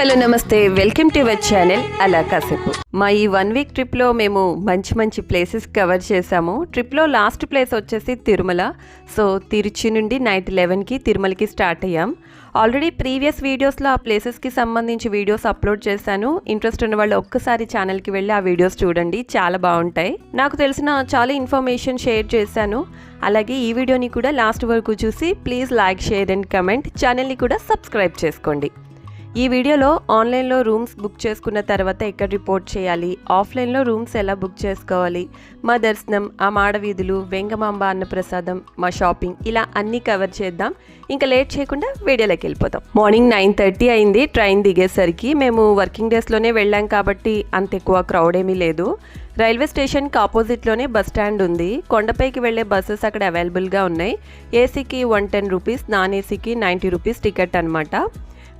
Hello నమస్తే. Welcome to our channel అలా కాసేపు. మా ఈ వన్ వీక్ ట్రిప్లో మేము మంచి మంచి ప్లేసెస్ కవర్ చేసాము. ట్రిప్లో లాస్ట్ ప్లేస్ వచ్చేసి తిరుమల. సో తిరుచి నుండి నైట్ లెవెన్కి తిరుమలకి స్టార్ట్ అయ్యాం. ఆల్రెడీ ప్రీవియస్ వీడియోస్లో ఆ ప్లేసెస్కి సంబంధించి వీడియోస్ అప్లోడ్ చేశాను. ఇంట్రెస్ట్ ఉన్న వాళ్ళు ఒక్కసారి ఛానల్కి వెళ్ళి ఆ వీడియోస్ చూడండి. చాలా బాగుంటాయి. నాకు తెలిసిన చాలా ఇన్ఫర్మేషన్ షేర్ చేశాను. అలాగే ఈ వీడియోని కూడా లాస్ట్ వరకు చూసి please like share and comment ఛానల్ని కూడా సబ్స్క్రైబ్ చేసుకోండి. ఈ వీడియోలో ఆన్లైన్లో రూమ్స్ బుక్ చేసుకున్న తర్వాత ఎక్కడ రిపోర్ట్ చేయాలి? ఆఫ్లైన్లో రూమ్స్ ఎలా బుక్ చేసుకోవాలి? మా దర్శనం ఆ మాడవీధులు వెంగమాంబ అన్నప్రసాదం మా షాపింగ్ ఇలా అన్నీ కవర్ చేద్దాం. ఇంకా లేట్ చేయకుండా వీడియోలోకి వెళ్ళిపోతాం. మార్నింగ్ నైన్ థర్టీ అయింది ట్రైన్ దిగేసరికి మేము వర్కింగ్ డేస్లోనే వెళ్ళాం కాబట్టి అంత ఎక్కువ క్రౌడ్ ఏమీ లేదు. రైల్వే స్టేషన్కి ఆపోజిట్లోనే బస్ స్టాండ్ ఉంది. కొండపైకి వెళ్ళే బస్సెస్ అక్కడ అవైలబుల్గా ఉన్నాయి. ఏసీకి వన్ టెన్ రూపీస్ నాన్ ఏసీకి నైంటీ రూపీస్ టికెట్ అనమాట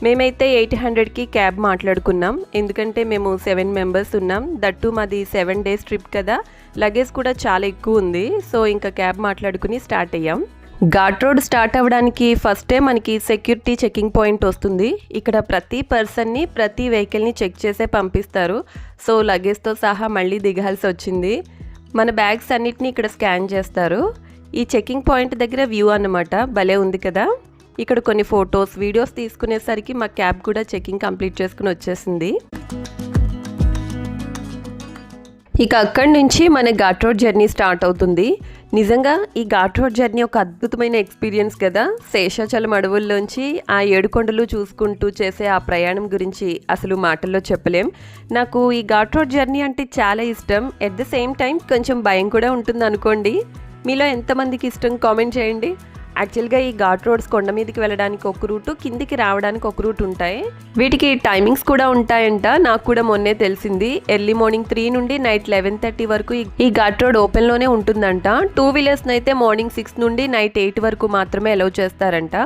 మేమైతే ఎయిట్ హండ్రెడ్కి క్యాబ్ మాట్లాడుకున్నాం. ఎందుకంటే మేము సెవెన్ మెంబర్స్ ఉన్నాం. దట్టు మాది సెవెన్ డేస్ ట్రిప్ కదా. లగేజ్ కూడా చాలా ఎక్కువ ఉంది. సో ఇంకా క్యాబ్ మాట్లాడుకుని స్టార్ట్ అయ్యాం. ఘాట్ రోడ్ స్టార్ట్ అవ్వడానికి ఫస్టే మనకి సెక్యూరిటీ చెకింగ్ పాయింట్ వస్తుంది. ఇక్కడ ప్రతి పర్సన్ని ప్రతి వెహికల్ని చెక్ చేసే పంపిస్తారు. సో లగేజ్తో సహా మళ్ళీ దిగాల్సి వచ్చింది. మన బ్యాగ్స్ అన్నిటిని ఇక్కడ స్కాన్ చేస్తారు. ఈ చెకింగ్ పాయింట్ దగ్గర వ్యూ అన్నమాట. భలే ఉంది కదా. ఇక్కడ కొన్ని ఫొటోస్ వీడియోస్ తీసుకునేసరికి మా క్యాబ్ కూడా చెకింగ్ కంప్లీట్ చేసుకుని వచ్చేసింది. ఇక అక్కడి నుంచి మన ఘాట్ రోడ్ జర్నీ స్టార్ట్ అవుతుంది. నిజంగా ఈ ఘాట్ రోడ్ జర్నీ ఒక అద్భుతమైన ఎక్స్పీరియన్స్ కదా. శేషాచలం అడవుల్లోంచి ఆ ఏడుకొండలు చూసుకుంటూ చేసే ఆ ప్రయాణం గురించి అసలు మాటల్లో చెప్పలేం. నాకు ఈ ఘాట్ రోడ్ జర్నీ అంటే చాలా ఇష్టం. ఎట్ ద సేమ్ టైం కొంచెం భయం కూడా ఉంటుంది అనుకోండి మీలో ఎంతమందికి ఇష్టం? కామెంట్ చేయండి. యాక్చువల్గా ఈ ఘాట్ రోడ్స్ కొండ మీదకి వెళ్ళడానికి ఒక రూటు కిందికి రావడానికి ఒక రూట్ ఉంటాయి. వీటికి టైమింగ్స్ కూడా ఉంటాయంట. నాకు కూడా మొన్నే తెలిసింది. ఎర్లీ మార్నింగ్ త్రీ నుండి నైట్ లెవెన్ థర్టీ వరకు ఈ- ఘాట్ రోడ్ ఓపెన్లోనే ఉంటుందంట. టూ వీలర్స్ అయితే మార్నింగ్ సిక్స్ నుండి నైట్ ఎయిట్ వరకు మాత్రమే అలౌ చేస్తారంట.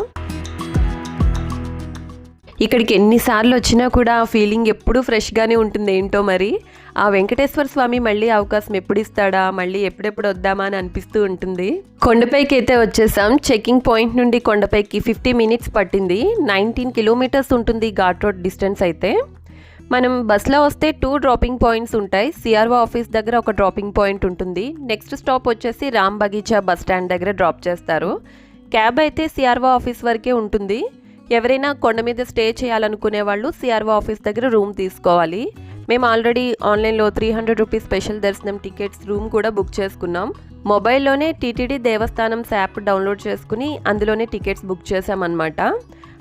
ఇక్కడికి ఎన్నిసార్లు వచ్చినా కూడా ఆ ఫీలింగ్ ఎప్పుడూ ఫ్రెష్గానే ఉంటుంది ఏంటో మరి? ఆ వెంకటేశ్వర స్వామి మళ్ళీ అవకాశం ఎప్పుడు ఇస్తాడా? మళ్ళీ ఎప్పుడెప్పుడు వద్దామా అని అనిపిస్తూ ఉంటుంది. కొండపైకి అయితే వచ్చేసాం. చెకింగ్ పాయింట్ నుండి కొండపైకి ఫిఫ్టీ మినిట్స్ పట్టింది. నైన్టీన్ కిలోమీటర్స్ ఉంటుంది ఘాట్ రోడ్ డిస్టెన్స్ అయితే. మనం బస్లో వస్తే టూ డ్రాపింగ్ పాయింట్స్ ఉంటాయి. సిఆర్ఓ ఆఫీస్ దగ్గర ఒక డ్రాపింగ్ పాయింట్ ఉంటుంది. నెక్స్ట్ స్టాప్ వచ్చేసి రామ్ బగీచా బస్ స్టాండ్ దగ్గర డ్రాప్ చేస్తారు. క్యాబ్ అయితే సిఆర్ఓ ఆఫీస్ వరకే ఉంటుంది. ఎవరైనా కొండ మీద స్టే చేయాలనుకునే వాళ్ళు సిఆర్ఓ ఆఫీస్ దగ్గర రూమ్ తీసుకోవాలి. మేము ఆల్రెడీ ఆన్లైన్లో త్రీ హండ్రెడ్ రూపీస్ స్పెషల్ దర్శనం టికెట్స్ రూమ్ కూడా బుక్ చేసుకున్నాం. మొబైల్లోనే టీటీడీ దేవస్థానం యాప్ డౌన్లోడ్ చేసుకుని అందులోనే టికెట్స్ బుక్ చేసామన్నమాట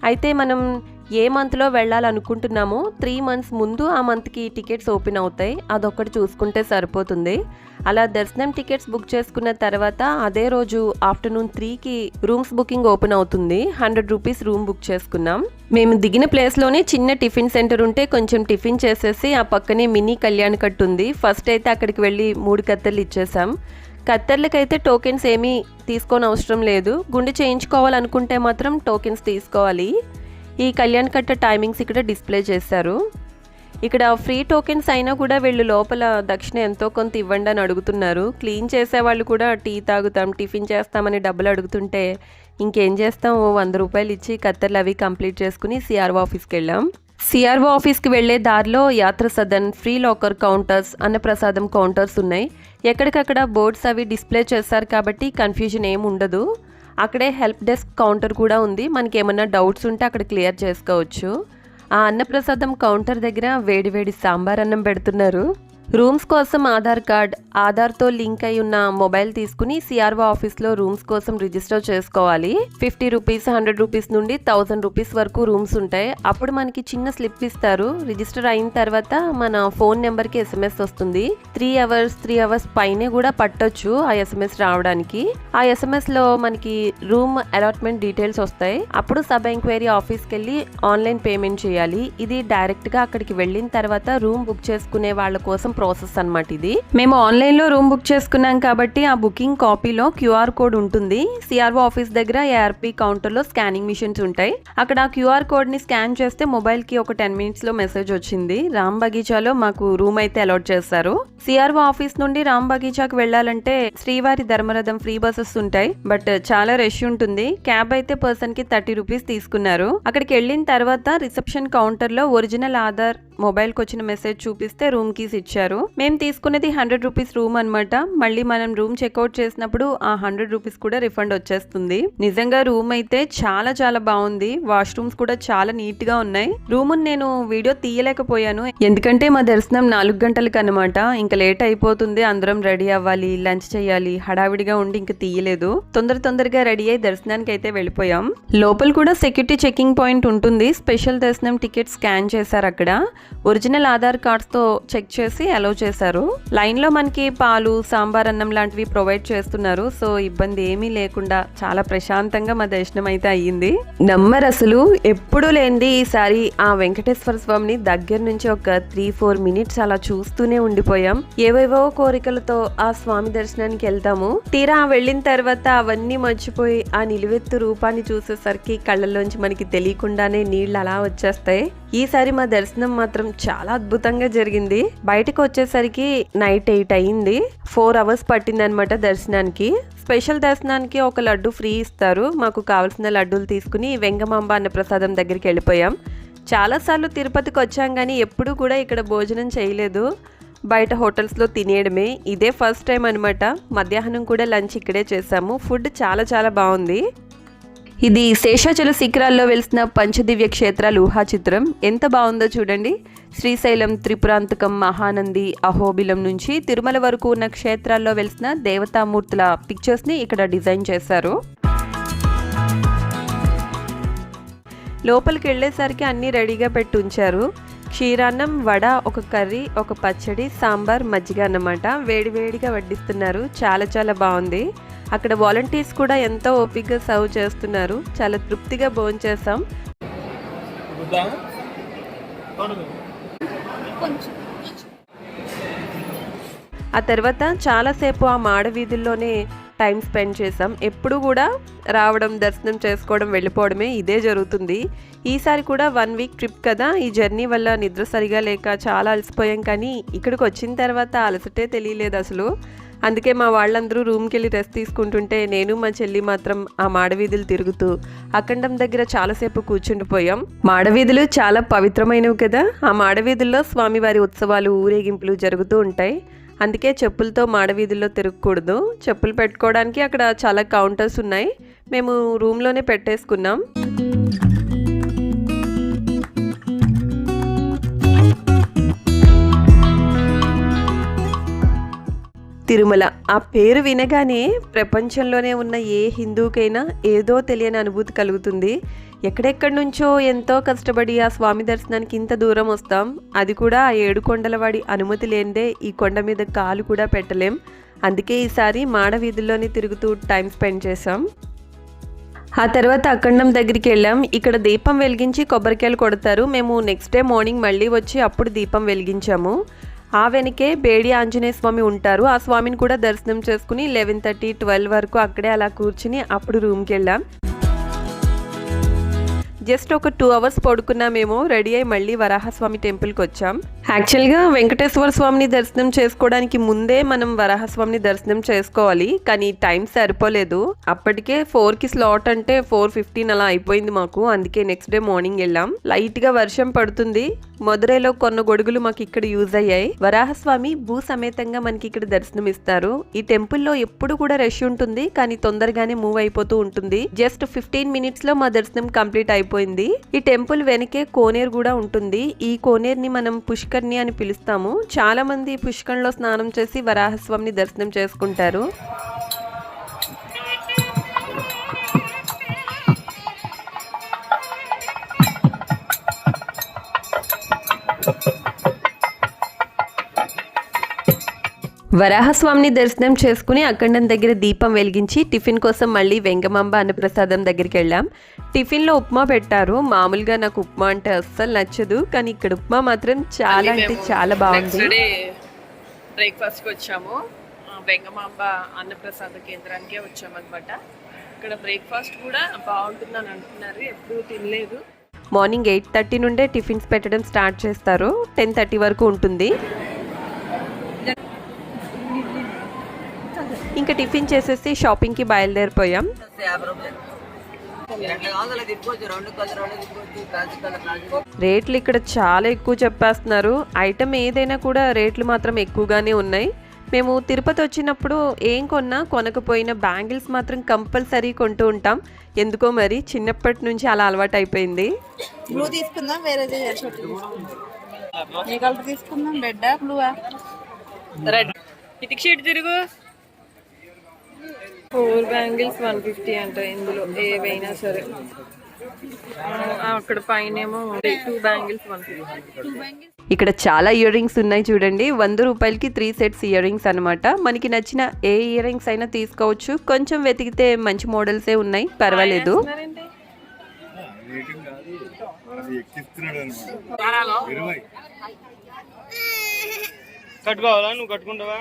అయితే మనం ఏ మంత్లో వెళ్ళాలనుకుంటున్నామో త్రీ మంత్స్ ముందు ఆ మంత్కి టికెట్స్ ఓపెన్ అవుతాయి. అదొక్కటి చూసుకుంటే సరిపోతుంది. అలా దర్శనం టికెట్స్ బుక్ చేసుకున్న తర్వాత అదే రోజు ఆఫ్టర్నూన్ త్రీకి రూమ్స్ బుకింగ్ ఓపెన్ అవుతుంది. హండ్రెడ్ రూపీస్ రూమ్ బుక్ చేసుకున్నాం. మేము దిగిన ప్లేస్లోనే చిన్న టిఫిన్ సెంటర్ ఉంటే కొంచెం టిఫిన్ చేసేసి ఆ పక్కనే మినీ కళ్యాణ్ కట్టు ఉంది. ఫస్ట్ అయితే అక్కడికి వెళ్ళి మూడు కత్తెర్లు ఇచ్చేసాం. కత్తెర్లకైతే టోకెన్స్ ఏమీ తీసుకోని అవసరం లేదు. గుండె చేయించుకోవాలనుకుంటే మాత్రం టోకెన్స్ తీసుకోవాలి. ఈ కళ్యాణ్ కట్ట టైమింగ్స్ ఇక్కడ డిస్ప్లే చేశారు. ఇక్కడ ఫ్రీ టోకెన్స్ అయినా కూడా వీళ్ళు లోపల దక్షిణ ఎంతో కొంత ఇవ్వండి అని అడుగుతున్నారు. క్లీన్ చేసే వాళ్ళు కూడా టీ తాగుతాం టిఫిన్ చేస్తామని డబ్బులు అడుగుతుంటే ఇంకేం చేస్తాం? వంద రూపాయలు ఇచ్చి కత్తెర్లు అవి కంప్లీట్ చేసుకుని సిఆర్ఓ ఆఫీస్కి వెళ్ళాం. సిఆర్ఓ ఆఫీస్కి వెళ్ళే దారిలో Yatra Sadan free locker counters అన్నప్రసాదం కౌంటర్స్ ఉన్నాయి. ఎక్కడికక్కడ బోర్డ్స్ అవి డిస్ప్లే చేస్తారు కాబట్టి కన్ఫ్యూజన్ ఏమి ఉండదు. అక్కడే హెల్ప్ డెస్క్ కౌంటర్ కూడా ఉంది. మనకి ఏమన్నా డౌట్స్ ఉంటే అక్కడ క్లియర్ చేసుకోవచ్చు. ఆ అన్నప్రసాదం కౌంటర్ దగ్గర వేడివేడి సాంబార్ అన్నం పెడుతున్నారు. రూమ్స్ కోసం ఆధార్ కార్డ్ ఆధార్తో లింక్ అయి ఉన్న మొబైల్ తీసుకుని సిఆర్ఓ ఆఫీస్లో రూమ్స్ కోసం రిజిస్టర్ చేసుకోవాలి. ఫిఫ్టీ రూపీస్ హండ్రెడ్ రూపీస్ నుండి థౌసండ్ రూపీస్ వరకు రూమ్స్ ఉంటాయి. అప్పుడు మనకి చిన్న స్లిప్ ఇస్తారు. రిజిస్టర్ అయిన తర్వాత మన ఫోన్ నెంబర్కి ఎస్ఎంఎస్ వస్తుంది. త్రీ అవర్స్ త్రీ అవర్స్ పైనే కూడా పట్టొచ్చు ఆ ఎస్ఎంఎస్ రావడానికి. ఆ ఎస్ఎంఎస్లో మనకి రూమ్ అలాట్మెంట్ డీటెయిల్స్ వస్తాయి. అప్పుడు సబ్ ఎంక్వైరీ ఆఫీస్కి వెళ్ళి ఆన్లైన్ పేమెంట్ చేయాలి. ఇది డైరెక్ట్గా అక్కడికి వెళ్ళిన తర్వాత రూమ్ బుక్ చేసుకునే వాళ్ళ కోసం ప్రాసెస్ అన్నమాట ఇది. మేము ఆన్లైన్లో రూమ్ బుక్ చేసుకున్నాం కాబట్టి ఆ బుకింగ్ కాపీలో క్యూఆర్ కోడ్ ఉంటుంది. సిఆర్ఓ ఆఫీస్ దగ్గర ఏఆర్పి కౌంటర్లో స్కానింగ్ మిషన్స్ ఉంటాయి. అక్కడ ఆ క్యూఆర్ కోడ్ని స్కాన్ చేస్తే మొబైల్కి ఒక టెన్ మినిట్స్లో మెసేజ్ వచ్చింది. రామ్ బగీచాలో మాకు రూమ్ అయితే అలాట్ చేస్తారు సిఆర్ఓ ఆఫీస్ నుండి రామ్ బగీచాకు వెళ్ళాలంటే శ్రీవారి ధర్మరథం ఫ్రీ బస్సెస్ ఉంటాయి. బట్ చాలా రష్ ఉంటుంది. క్యాబ్ అయితే పర్సన్కి థర్టీ రూపీస్ తీసుకున్నారు. అక్కడికి వెళ్ళిన తర్వాత రిసెప్షన్ కౌంటర్లో ఒరిజినల్ ఆధార్ మొబైల్కి వచ్చిన మెసేజ్ చూపిస్తే రూమ్ కీస్ ఇచ్చారు. మేము తీసుకున్నది హండ్రెడ్ రూపీస్ రూమ్ అన్నమాట. మళ్ళీ మనం రూమ్ చెక్అవుట్ చేసినప్పుడు ఆ హండ్రెడ్ రూపీస్ కూడా రిఫండ్ వచ్చేస్తుంది. నిజంగా రూమ్ అయితే చాలా చాలా బాగుంది. వాష్రూమ్స్ కూడా చాలా నీట్గా ఉన్నాయి. రూమ్ నేను వీడియో తీయలేకపోయాను. ఎందుకంటే మా దర్శనం నాలుగు గంటలకు అనమాట ఇంకా లేట్ అయిపోతుంది. అందరం రెడీ అవ్వాలి. లంచ్ చేయాలి. హడావిడిగా ఉండి ఇంకా తీయలేదు. తొందర తొందరగా రెడీ అయ్యి దర్శనానికి అయితే వెళ్ళిపోయాం. లోపల కూడా సెక్యూరిటీ చెకింగ్ పాయింట్ ఉంటుంది. స్పెషల్ దర్శనం టికెట్ స్కాన్ చేశారు అక్కడ. ఒరిజినల్ ఆధార్ కార్డ్స్తో చెక్ చేసి అలౌ చేశారు. లైన్లో మనకి పాలు సాంబార్ అన్నం లాంటివి ప్రొవైడ్ చేస్తున్నారు. సో ఇబ్బంది ఏమీ లేకుండా చాలా ప్రశాంతంగా మా దర్శనం అయితే అయ్యింది. నమ్మరు అసలు. ఎప్పుడు లేనిది ఈసారి ఆ వెంకటేశ్వర స్వామిని దగ్గర నుంచి ఒక త్రీ ఫోర్ మినిట్స్ అలా చూస్తూనే ఉండిపోయాం. ఏవేవో కోరికలతో ఆ స్వామి దర్శనానికి వెళ్తాము. తీరా వెళ్ళిన తర్వాత అవన్నీ మర్చిపోయి ఆ నిలువెత్తు రూపాన్ని చూసేసరికి కళ్ళల్లోంచి మనకి తెలియకుండానే నీళ్ళు అలా వచ్చేస్తాయి. ఈసారి మా దర్శనం మాత్రం మాత్రం చాలా అద్భుతంగా జరిగింది. బయటకు వచ్చేసరికి నైట్ ఎయిట్ అయింది ఫోర్ అవర్స్ పట్టింది అనమాట దర్శనానికి. స్పెషల్ దర్శనానికి ఒక లడ్డు ఫ్రీ ఇస్తారు. మాకు కావాల్సిన లడ్డూలు తీసుకుని వెంగమాంబ అన్న ప్రసాదం దగ్గరికి వెళ్ళిపోయాం. చాలాసార్లు తిరుపతికి వచ్చాం కానీ ఎప్పుడూ కూడా ఇక్కడ భోజనం చేయలేదు. బయట హోటల్స్లో తినేయడమే. ఇదే ఫస్ట్ టైం అనమాట మధ్యాహ్నం కూడా లంచ్ ఇక్కడే చేసాము. ఫుడ్ చాలా చాలా బాగుంది. ఇది శేషాచల శిఖరాల్లో వెలిసిన పంచదివ్య క్షేత్ర ఊహా చిత్రం. ఎంత బాగుందో చూడండి. శ్రీశైలం త్రిపురాంతకం మహానంది అహోబిలం నుంచి తిరుమల వరకు ఉన్న క్షేత్రాల్లో వెలిసిన దేవతామూర్తుల పిక్చర్స్ని ఇక్కడ డిజైన్ చేశారు. లోపలికి వెళ్ళేసరికి అన్నీ రెడీగా పెట్టి ఉంచారు. క్షీరాన్నం వడ ఒక కర్రీ ఒక పచ్చడి సాంబార్ మజ్జిగ అన్నమాట. వేడివేడిగా వడ్డిస్తున్నారు. చాలా చాలా బాగుంది. అక్కడ వాలంటీర్స్ కూడా ఎంతో ఓపికగా సర్వ్ చేస్తున్నారు. చాలా తృప్తిగా భోంచేసాం ఆ తర్వాత చాలాసేపు ఆ మాడ వీధుల్లోనే టైం స్పెండ్ చేసాం ఎప్పుడు కూడా రావడం దర్శనం చేసుకోవడం వెళ్ళిపోవడమే ఇదే జరుగుతుంది. ఈసారి కూడా వన్ వీక్ ట్రిప్ కదా. ఈ జర్నీ వల్ల నిద్ర సరిగా లేక చాలా అలసిపోయాం కానీ ఇక్కడికి వచ్చిన తర్వాత అలసటే తెలియలేదు అసలు. అందుకే మా వాళ్ళందరూ రూమ్కి వెళ్ళి రెస్ట్ తీసుకుంటుంటే నేను మా చెల్లి మాత్రం ఆ మాడవీధులు తిరుగుతూ అఖండం దగ్గర చాలాసేపు కూర్చుండిపోయాం. మాడవీధులు చాలా పవిత్రమైనవి కదా? ఆ మాడవీధుల్లో స్వామివారి ఉత్సవాలు ఊరేగింపులు జరుగుతూ ఉంటాయి. అందుకే చెప్పులతో మాడవీధుల్లో తిరగకూడదు. చెప్పులు పెట్టుకోవడానికి అక్కడ చాలా కౌంటర్స్ ఉన్నాయి. మేము రూమ్లోనే పెట్టేసుకున్నాం. తిరుమల. ఆ పేరు వినగానే ప్రపంచంలోనే ఉన్న ఏ హిందువుకైనా ఏదో తెలియని అనుభూతి కలుగుతుంది. ఎక్కడెక్కడి నుంచో ఎంతో కష్టపడి ఆ స్వామి దర్శనానికి ఇంత దూరం వస్తాం. అది కూడా ఆ ఏడు కొండలవాడి అనుమతి లేనిదే ఈ కొండ మీద కాలు కూడా పెట్టలేం. అందుకే ఈసారి మాడ వీధుల్లోనే తిరుగుతూ టైం స్పెండ్ చేసాం ఆ తర్వాత అఖండం దగ్గరికి వెళ్ళాం. ఇక్కడ దీపం వెలిగించి కొబ్బరికాయలు కొడతారు. మేము నెక్స్ట్ డే మార్నింగ్ మళ్ళీ వచ్చి అప్పుడు దీపం వెలిగించాము. ఆ వెనకే బేడి ఆంజనేయ స్వామి ఉంటారు. ఆ స్వామిని కూడా దర్శనం చేసుకుని లెవెన్ థర్టీ ట్వెల్వ్ వరకు అక్కడే అలా కూర్చుని అప్పుడు రూమ్కి వెళ్ళాం. జస్ట్ ఒక టూ అవర్స్ పడుకున్నామేమో రెడీ అయి మళ్ళీ వరాహస్వామి టెంపుల్కి వచ్చాం. యాక్చువల్గా వెంకటేశ్వర స్వామిని దర్శనం చేసుకోవడానికి ముందే మనం వరాహస్వామిని దర్శనం చేసుకోవాలి కానీ టైం సరిపోలేదు. అప్పటికే ఫోర్కి స్లాట్ అంటే ఫోర్ ఫిఫ్టీన్ అలా అయిపోయింది మాకు అందుకే నెక్స్ట్ డే మార్నింగ్ వెళ్ళాం. లైట్గా వర్షం పడుతుంది. మధురైలో కొన్న గొడుగులు మాకు ఇక్కడ యూజ్ అయ్యాయి. వరాహస్వామి భూ సమేతంగా మనకి ఇక్కడ దర్శనం ఇస్తారు ఈ టెంపుల్లో ఎప్పుడు కూడా రష్ ఉంటుంది కానీ తొందరగానే మూవ్ అయిపోతూ ఉంటుంది. జస్ట్ ఫిఫ్టీన్ మినిట్స్లో మా దర్శనం కంప్లీట్ అయిపోయింది. ఈ టెంపుల్ వెనకే కోనేరు కూడా ఉంటుంది. ఈ కోనేరుని మనం పుష్కర్ని అని పిలుస్తాము. చాలా మంది పుష్కర్లో స్నానం చేసి వరాహస్వామిని దర్శనం చేసుకుంటారు. వరాహస్వామిని దర్శనం చేసుకుని అఖండం దగ్గర దీపం వెలిగించి టిఫిన్ కోసం మళ్ళీ వెంగమాంబ అన్నప్రసాదం దగ్గరికి వెళ్ళాం. టిఫిన్లో ఉప్మా పెట్టారు. మామూలుగా నాకు ఉప్మా అంటే అస్సలు నచ్చదు. కానీ ఇక్కడ ఉప్మా మాత్రం చాలా అంటే చాలా బాగుంది. బ్రేక్ఫాస్ట్కి వచ్చాము. ఆ, బెంగమాంబ అన్నప్రసాద కేంద్రానికే వచ్చామన్నమాట. ఇక్కడ బ్రేక్ఫాస్ట్ కూడా బాగుంటుందని అంటున్నారు. ఎప్పుడూ తినలేదు. మార్నింగ్ ఎయిట్ థర్టీ నుండే టిఫిన్స్ పెట్టడం స్టార్ట్ చేస్తారు. టెన్ థర్టీ వరకు ఉంటుంది. ఇంకా టిఫిన్ చేసేసి షాపింగ్కి బయలుదేరిపోయాం. రేట్లు ఇక్కడ చాలా ఎక్కువ చెప్పేస్తున్నారు. ఐటమ్ ఏదైనా కూడా రేట్లు మాత్రం ఎక్కువగానే ఉన్నాయి. మేము తిరుపతి వచ్చినప్పుడు ఏం కొన్నా కొనకపోయినా బ్యాంగిల్స్ మాత్రం కంపల్సరీ కొంటూ ఉంటాం. ఎందుకో మరి చిన్నప్పటి నుంచి అలా అలవాటు అయిపోయింది బ్లూ తీసుకుందాం షర్ట్ తీసుకుందాం. ఏ కలర్ తీసుకుందాం రెడ్ బ్లూవా? రెడ్. ఇటుక షీట్ తిరుగు. ఫోర్ బ్యాంగిల్స్ వన్ ఫిఫ్టీ అంట ఇందులో ఏవైనా సరే. అక్కడ పైన టూ బ్యాంగిల్స్ వన్ ఇక్కడ చాలా ఇయర్ రింగ్స్ ఉన్నాయి చూడండి. వంద రూపాయలకి త్రీ సెట్స్ ఇయర్ రింగ్స్ అనమాట మనకి నచ్చిన ఏ ఇయర్ రింగ్స్ అయినా తీసుకోవచ్చు. కొంచెం వెతికితే మంచి మోడల్సే ఉన్నాయి. పర్వాలేదు. కట్టుకోవాలా? నువ్వు కట్టుకుంటావా?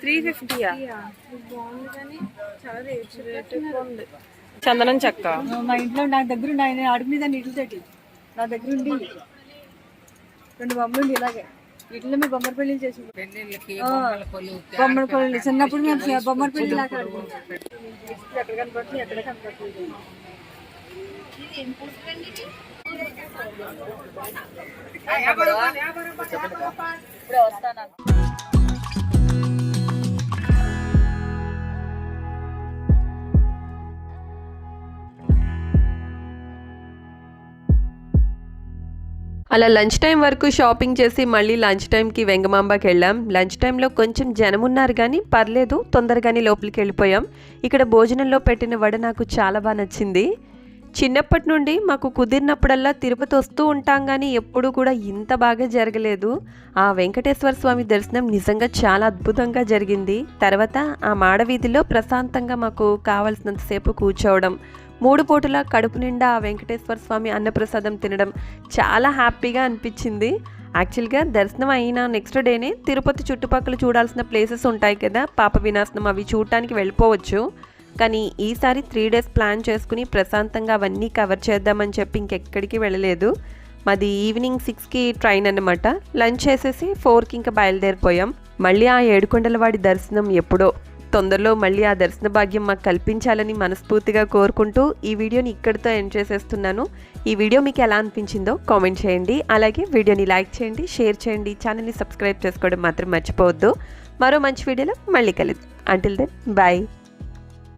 త్రీ ఫిఫ్టీయా చందనం చెక్క మా ఇంట్లో నా దగ్గర ఉన్నాయి నేను అడుగు మీద నీటితో తోటి నా దగ్గర ఉండి రెండు బొమ్మలు ఉండి ఇలాగే వీటిలో మీ బొమ్మల పెళ్ళి చేసి బొమ్మల పెళ్ళి చిన్నప్పుడు మేము బొమ్మల పెళ్ళి లాగా. ఎక్కడ కనపడుతుంది ఎక్కడ కనపడుతుంది ఇప్పుడే వస్తాను అలా లంచ్ టైం వరకు షాపింగ్ చేసి మళ్ళీ లంచ్ టైంకి వెంగమాంబకి వెళ్ళాం. లంచ్ టైంలో కొంచెం జనం ఉన్నారు కానీ పర్లేదు తొందరగానే లోపలికి వెళ్ళిపోయాం. ఇక్కడ భోజనంలో పెట్టిన వడ నాకు చాలా బాగా నచ్చింది. చిన్నప్పటి నుండి మాకు కుదిరినప్పుడల్లా తిరుపతి వస్తూ ఉంటాం కానీ ఎప్పుడూ కూడా ఇంత బాగా జరగలేదు. ఆ వెంకటేశ్వర స్వామి దర్శనం నిజంగా చాలా అద్భుతంగా జరిగింది. తర్వాత ఆ మాడవీధిలో ప్రశాంతంగా మాకు కావలసినంతసేపు కూర్చోవడం మూడు పూటల కడుపు నిండా ఆ వెంకటేశ్వర స్వామి అన్నప్రసాదం తినడం చాలా హ్యాపీగా అనిపించింది. యాక్చువల్గా దర్శనం అయిన నెక్స్ట్ డేనే తిరుపతి చుట్టుపక్కల చూడాల్సిన ప్లేసెస్ ఉంటాయి కదా పాప వినాశనం అవి చూడటానికి వెళ్ళిపోవచ్చు. కానీ ఈసారి త్రీ డేస్ ప్లాన్ చేసుకుని ప్రశాంతంగా అవన్నీ కవర్ చేద్దామని చెప్పి ఇంకెక్కడికి వెళ్ళలేదు. మాది ఈవినింగ్ సిక్స్కి ట్రైన్ అన్నమాట. లంచ్ చేసేసి ఫోర్కి ఇంకా బయలుదేరిపోయాం. మళ్ళీ ఆ ఏడుకొండలవాడి దర్శనం ఎప్పుడో. తొందరలో మళ్ళీ ఆ దర్శన భాగ్యం మాకు కల్పించాలని మనస్ఫూర్తిగా కోరుకుంటూ ఈ వీడియోని ఇక్కడితో ఎండ్ చేసేస్తున్నాను. ఈ వీడియో మీకు ఎలా అనిపించిందో కామెంట్ చేయండి. అలాగే వీడియోని లైక్ చేయండి షేర్ చేయండి ఛానల్ని సబ్స్క్రైబ్ చేసుకోవడం మాత్రం మర్చిపోవద్దు. మరో మంచి వీడియోలో మళ్ళీ కలుద్దాం. Until then bye